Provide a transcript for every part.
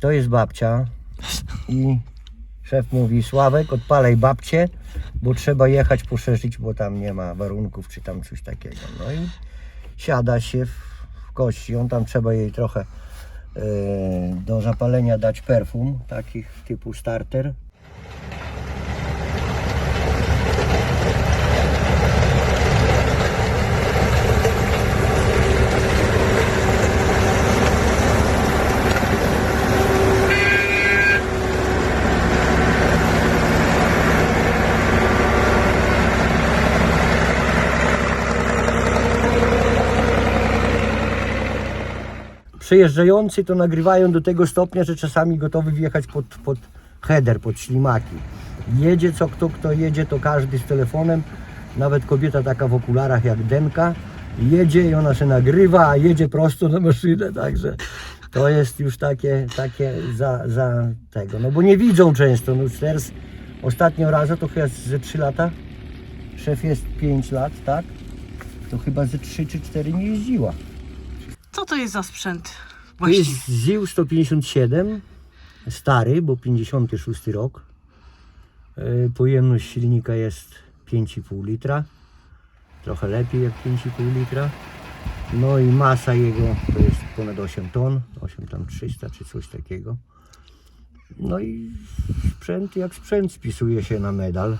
to jest babcia i szef mówi Sławek odpalaj babcię, bo trzeba jechać poszerzyć, bo tam nie ma warunków czy tam coś takiego. No i siada się w, w kości, on tam trzeba jej trochę e, do zapalenia dać perfum, takich typu starter. Przejeżdżający to nagrywają do tego stopnia, że czasami gotowy wjechać pod, pod header, pod ślimaki. Jedzie co kto, kto jedzie, to każdy z telefonem, nawet kobieta taka w okularach jak Denka, jedzie i ona się nagrywa, a jedzie prosto na maszynę, także to jest już takie, takie za, za tego, no bo nie widzą często, no teraz ostatnio razu to chyba ze 3 lata, szef jest 5 lat, tak? To chyba ze 3 czy 4 nie jeździła. Co to jest za sprzęt? To Właśnie. jest ZIL 157, stary, bo 56 rok. E, Pojemność silnika jest 5,5 litra. Trochę lepiej jak 5,5 litra. No i masa jego to jest ponad 8 ton, 8 tam 300 czy coś takiego. No i sprzęt jak sprzęt spisuje się na medal.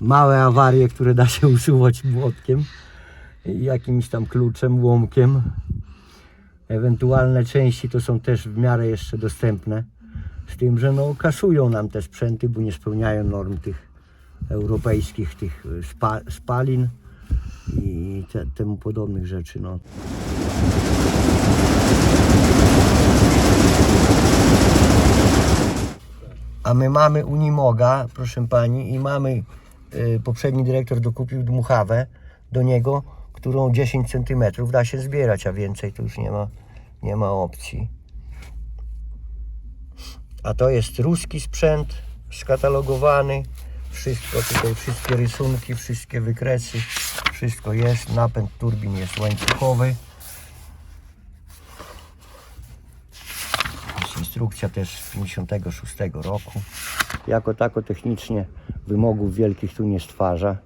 Małe awarie, które da się usuwać młotkiem, jakimś tam kluczem, łomkiem. Ewentualne części to są też w miarę jeszcze dostępne. Z tym, że no kasują nam te sprzęty, bo nie spełniają norm tych europejskich, tych y, spa, spalin i te, temu podobnych rzeczy. No. A my mamy Unimoga, proszę pani, i mamy, y, poprzedni dyrektor dokupił dmuchawę do niego, którą 10 cm da się zbierać, a więcej to już nie ma, nie ma opcji. A to jest ruski sprzęt, skatalogowany, wszystko tutaj, wszystkie rysunki, wszystkie wykresy, wszystko jest, napęd turbin jest łańcuchowy. Jest instrukcja też z 56 roku. Jako tako technicznie wymogów wielkich tu nie stwarza.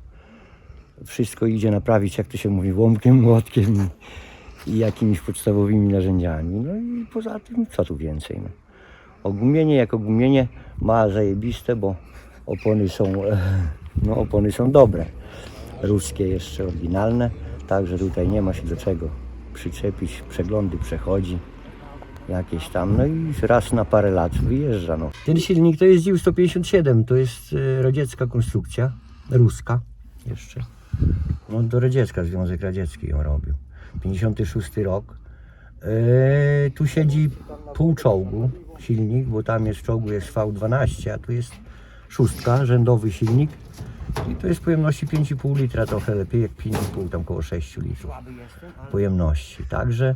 Wszystko idzie naprawić, jak to się mówi, łomkiem, młotkiem i, jakimiś podstawowymi narzędziami. No i poza tym, co tu więcej. No. Ogumienie jak ogumienie ma zajebiste, bo opony są, no, opony są dobre. Ruskie jeszcze oryginalne, także tutaj nie ma się do czego przyczepić. Przeglądy przechodzi jakieś tam, no i raz na parę lat wyjeżdża. No. Ten silnik to jest ZIL 157, to jest e, radziecka konstrukcja, ruska jeszcze. Do radziecka, Związek Radziecki ją robił. 56 rok. E, tu siedzi pół czołgu silnik, bo tam jest czołgu jest V12, a tu jest szóstka, rzędowy silnik. I to jest pojemności 5,5 litra, trochę lepiej jak 5,5, tam około 6 litrów pojemności. Także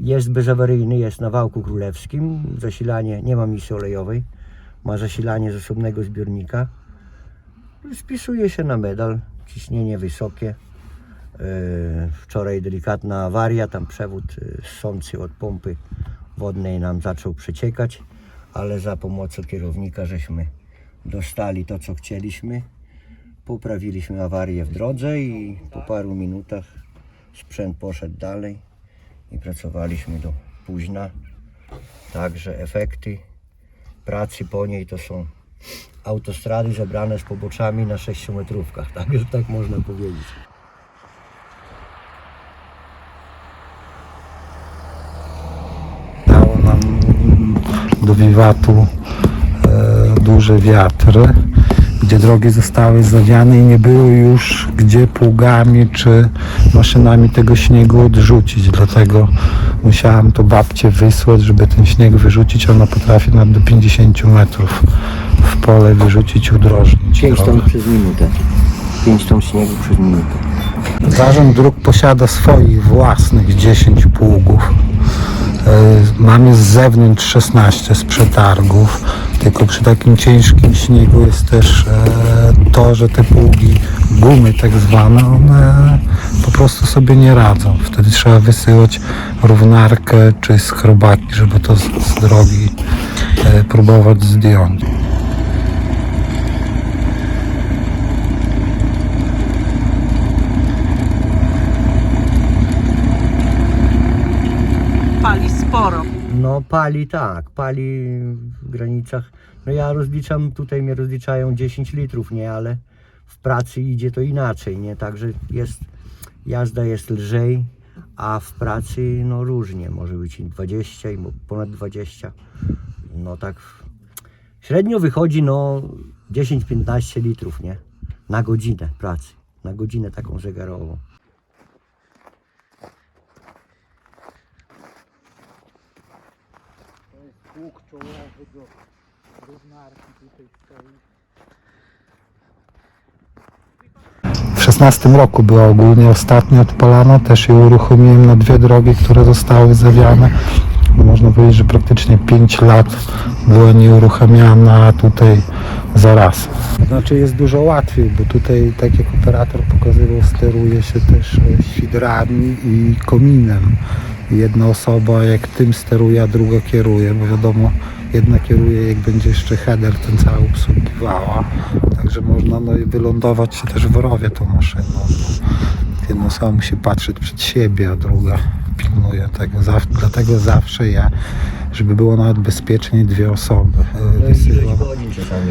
jest bezawaryjny, jest na wałku królewskim, zasilanie, nie ma misy olejowej, ma zasilanie z osobnego zbiornika. Spisuje się na medal, ciśnienie wysokie. Yy, Wczoraj delikatna awaria, tam przewód ssący od pompy wodnej nam zaczął przeciekać, ale za pomocą kierownika żeśmy dostali to, co chcieliśmy. Poprawiliśmy awarię w drodze i po paru minutach sprzęt poszedł dalej i pracowaliśmy do późna. Także efekty pracy po niej to są autostrady zebrane z poboczami na 6 metrówkach, tak, tak można powiedzieć. dało nam do wiwatu e, duże wiatry, gdzie drogi zostały zawiane i nie było już gdzie pługami czy maszynami tego śniegu odrzucić. Dlatego musiałam to babcie wysłać, żeby ten śnieg wyrzucić. Ona potrafi nawet do 50 metrów pole wyrzucić, udrożnić. 5 drogę. ton przez minutę. 5 ton śniegu przez minutę. Zarząd Dróg posiada swoich własnych 10 pługów Mamy z zewnątrz 16 z przetargów, tylko przy takim ciężkim śniegu jest też e, to, że te pługi, gumy tak zwane, one po prostu sobie nie radzą. Wtedy trzeba wysyłać równarkę czy skrobaki, żeby to z, z drogi e, próbować zdjąć. Pali sporo. No pali tak, pali w granicach. No ja rozliczam, tutaj mnie rozliczają 10 litrów, nie, ale w pracy idzie to inaczej, nie, także jest, jazda jest lżej, a w pracy no różnie, może być i 20 i ponad 20. No tak średnio wychodzi no 10-15 litrów, nie, na godzinę pracy, na godzinę taką zegarową. Pług czołowy do równarki tutaj stoi. W 16 roku była ogólnie ostatnio odpalana, też ją uruchomiłem na dwie drogi, które zostały zawiane. Można powiedzieć, że praktycznie 5 lat była nieuruchamiana, a tutaj zaraz. Znaczy jest dużo łatwiej, bo tutaj, tak jak operator pokazywał, steruje się też świdrami i kominem. Jedna osoba jak tym steruje, a druga kieruje, bo wiadomo, jedna kieruje, jak będzie jeszcze header ten cały obsługiwała. Także można no, i wylądować się też w rowie tą maszyną. Jedna osoba musi patrzeć przed siebie, a druga pilnuje tego. Zaw- dlatego zawsze ja, żeby było nawet bezpiecznie, dwie osoby e, wysyłam.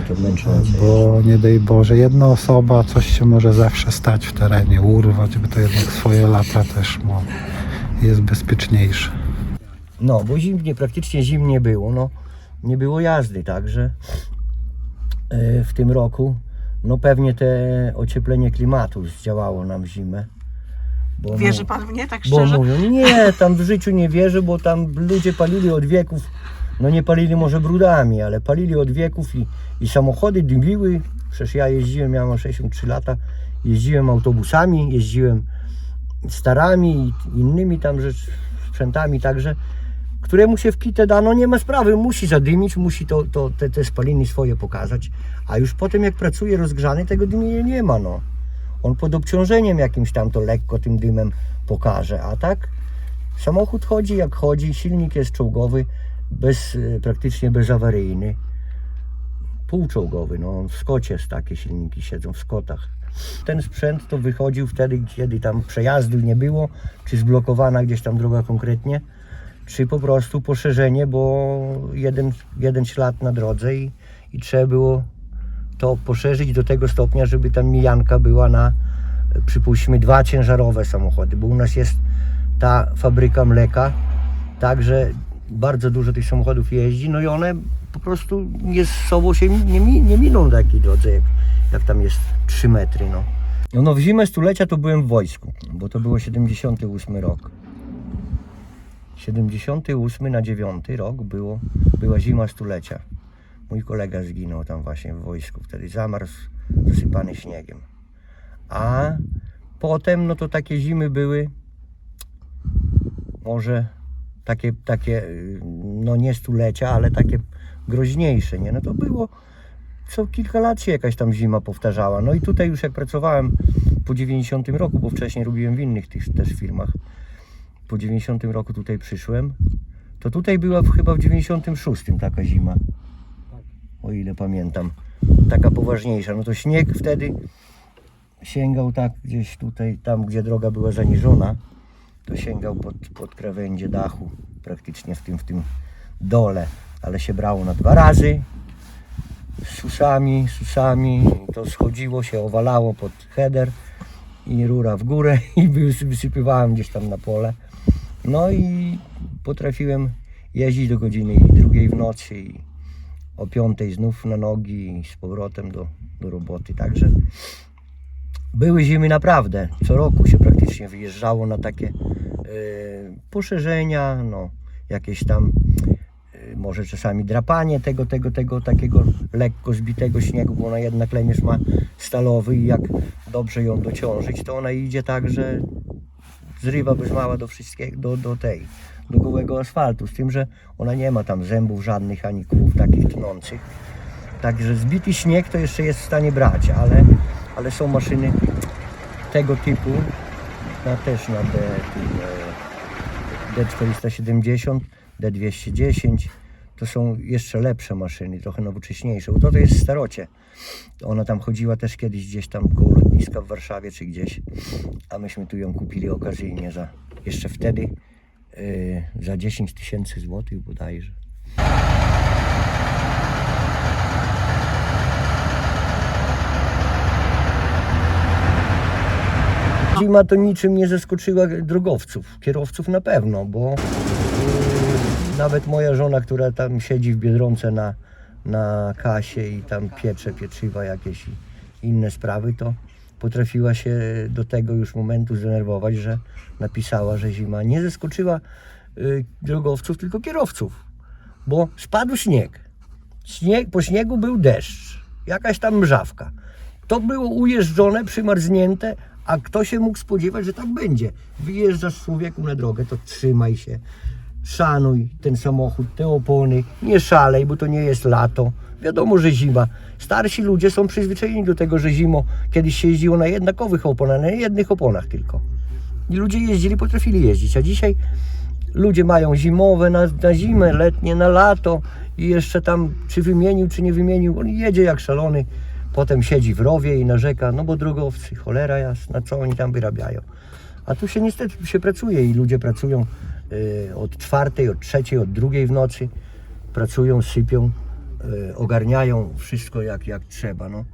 to męczące. Bo nie daj Boże, jedna osoba, coś się może zawsze stać w terenie, urwać, by to jednak swoje lata też ma. Jest bezpieczniejsze. No, bo zimnie, praktycznie zimnie było, no. Nie było jazdy, także e, w tym roku, no pewnie te ocieplenie klimatu zdziałało nam zimę. Bo Wierzy mu- pan w nie tak Bo szczerze? mówią, nie, tam w życiu nie wierzę, bo tam ludzie palili od wieków, no nie palili może brudami, ale palili od wieków i, i samochody dymiły. Przecież ja jeździłem, ja mam 63 lata, jeździłem autobusami, jeździłem starami i innymi tam rzecz, sprzętami, także któremu się w kitę da, no nie ma sprawy, musi zadymić, musi to, to, te, te spaliny swoje pokazać, a już potem jak pracuje rozgrzany, tego dymienia nie ma, no. On pod obciążeniem jakimś tam to lekko tym dymem pokaże, a tak samochód chodzi jak chodzi, silnik jest czołgowy, bez, e, praktycznie bezawaryjny, półczołgowy, no w Skocie takie silniki siedzą, w Skotach. Ten sprzęt to wychodził wtedy, kiedy tam przejazdu nie było, czy zblokowana gdzieś tam droga konkretnie, czy po prostu poszerzenie, bo jeden, jeden ślad na drodze i, i trzeba było to poszerzyć do tego stopnia, żeby tam mijanka była na, przypuśćmy, dwa ciężarowe samochody, bo u nas jest ta fabryka mleka, także bardzo dużo tych samochodów jeździ, no i one po prostu nie z sobą się nie, nie miną na takiej drodze, jak, jak tam jest 3 metry, no. No, no w zimę stulecia to byłem w wojsku, bo to było 78 rok. 78 na 9 rok było, była zima stulecia. Mój kolega zginął tam właśnie w wojsku, wtedy zamarzł, zasypany śniegiem. A potem, no to takie zimy były, może takie, takie, y, no nie stulecia, ale takie groźniejsze, nie? No to było, co kilka lat się jakaś tam zima powtarzała. No i tutaj już jak pracowałem po 90 roku, bo wcześniej robiłem w innych tych też firmach, po 90 roku tutaj przyszłem, to tutaj była chyba w 96 taka zima, o ile pamiętam, taka poważniejsza. No to śnieg wtedy sięgał tak gdzieś tutaj, tam gdzie droga była zaniżona, to sięgał pod, pod krawędzie dachu, praktycznie w tym, w tym dole, ale się brało na dwa razy, z susami, susami, to schodziło się, owalało pod header i rura w górę i wys- wysypywałem gdzieś tam na pole. No i potrafiłem jeździć do godziny drugiej w nocy i o piątej znów na nogi i z powrotem do, do roboty. Także były zimy naprawdę. Co roku się praktycznie wyjeżdżało na takie e, poszerzenia, no, jakieś tam może czasami drapanie tego, tego, tego takiego lekko zbitego śniegu, bo ona jednak lemierz ma stalowy i jak dobrze ją dociążyć, to ona idzie tak, że zrywa bez mała do wszystkiego, do, do tej, do gołego asfaltu, z tym, że ona nie ma tam zębów żadnych, ani kółów takich tnących. Także zbity śnieg to jeszcze jest w stanie brać, ale, ale są maszyny tego typu, na, też na D, e, D470, D210, to są jeszcze lepsze maszyny, trochę nowocześniejsze, bo to, to jest starocie. Ona tam chodziła też kiedyś gdzieś tam koło lotniska w Warszawie czy gdzieś, a myśmy tu ją kupili okazyjnie za, jeszcze wtedy e, za 10 tysięcy złotych bodajże. Zima to niczym nie zaskoczyła drogowców, kierowców na pewno, bo yy, nawet moja żona, która tam siedzi w Biedronce na, na kasie i tam piecze pieczywa jakieś i inne sprawy, to potrafiła się do tego już momentu zdenerwować, że napisała, że zima nie zaskoczyła yy, drogowców, tylko kierowców, bo spadł śnieg. śnieg. Po śniegu był deszcz, jakaś tam mrzawka. To było ujeżdżone, przymarznięte, a kto się mógł spodziewać, że tak będzie? Wyjeżdżasz człowieku na drogę, to trzymaj się, szanuj ten samochód, te opony, nie szalej, bo to nie jest lato. Wiadomo, że zima. Starsi ludzie są przyzwyczajeni do tego, że zimo kiedyś się jeździło na jednakowych oponach, na jednych oponach tylko. I ludzie jeździli, potrafili jeździć, a dzisiaj ludzie mają zimowe na, na zimę, letnie na lato i jeszcze tam czy wymienił, czy nie wymienił, on jedzie jak szalony, potem siedzi w rowie i narzeka, no bo drogowcy, cholera jasna, co oni tam wyrabiają. A tu się niestety się pracuje i ludzie pracują od czwartej, od trzeciej, od drugiej w nocy, pracują, sypią, y, ogarniają wszystko jak, jak trzeba. No.